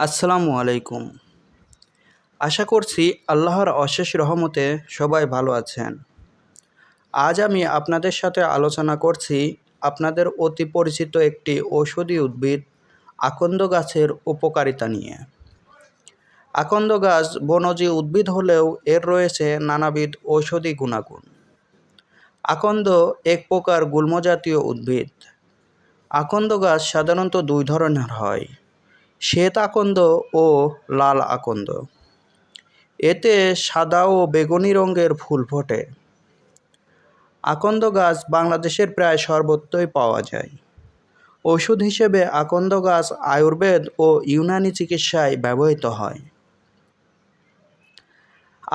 আসসালামু আলাইকুম। আশা করছি আল্লাহর অশেষ রহমতে সবাই ভালো আছেন। আজ আমি আপনাদের সাথে আলোচনা করছি আপনাদের অতি পরিচিত একটি ঔষধি উদ্ভিদ, আকন্দ গাছের উপকারিতা নিয়ে। আকন্দ গাছ বনজি উদ্ভিদ হলেও এর রয়েছে নানাবিধ ঔষধি গুণাগুণ। আকন্দ এক প্রকার গুল্মজাতীয় উদ্ভিদ। আকন্দ গাছ সাধারণত দুই ধরনের হয়। শ্বেত আকন্দ ও লাল আকন্দ। এতে সাদা ও বেগুনি রঙের ফুল ফোটে। আকন্দ গাছ বাংলাদেশের প্রায় সর্বত্রই পাওয়া যায়। ওষুধ হিসেবে আকন্দ গাছ আয়ুর্বেদ ও ইউনানি চিকিৎসায় ব্যবহৃত হয়।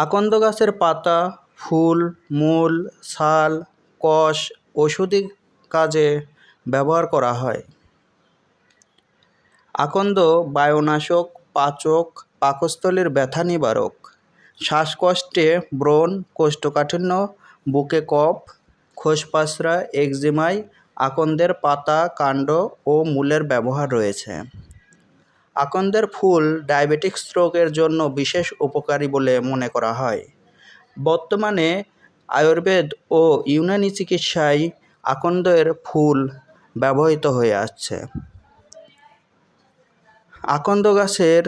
আকন্দ গাছের পাতা, ফুল, মূল ছাল কষ ওষুধি কাজে ব্যবহার করা হয়। আকন্দ, বায়ুনাশক, পাচক, পাকস্থলীর ব্যথা নিবারক। শ্বাসকষ্টে ব্রণ, কোষ্ঠকাঠিন্য, বুকে কফ, খোসপাসরা একজিমায় আকন্দের পাতা, কাণ্ড ও মূলের ব্যবহার রয়েছে। আকন্দের ফুল ডায়াবেটিক স্ট্রোকের জন্য বিশেষ উপকারী বলে মনে করা হয়। বর্তমানে আয়ুর্বেদ ও ইউনানি চিকিৎসায় আকন্দের ফুল ব্যবহৃত হয়ে আসছে। আকন্দ গাছের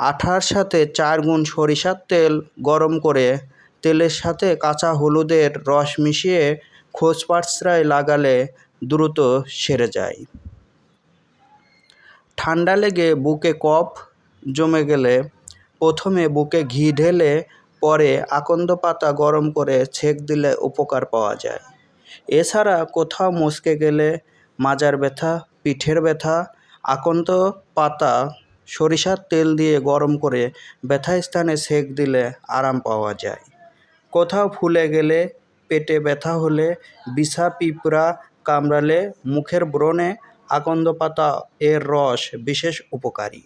আঠার সাথে চার গুণ সরিষার তেল গরম করে তেলের সাথে কাঁচা হলুদের রস মিশিয়ে খোঁজ পাঁচড়ায় লাগালে দ্রুত সেরে যায়। ঠান্ডা লেগে বুকে কফ জমে গেলে প্রথমে বুকে ঘি ঢেলে পরে আকন্দ পাতা গরম করে ছেঁক দিলে উপকার পাওয়া যায়। এছাড়া কোথাও মচকে গেলে মাজার ব্যথা, পিঠের ব্যথা আকন্দ পাতা সরিষার তেল দিয়ে গরম করে ব্যথা স্থানে সেঁক দিলে আরাম পাওয়া যায়। কোথাও ফুলে গেলে, পেটে ব্যথা হলে, বিষা পিঁপড়া কামড়ালে মুখের ব্রণে আকন্দ পাতা এর রস বিশেষ উপকারী।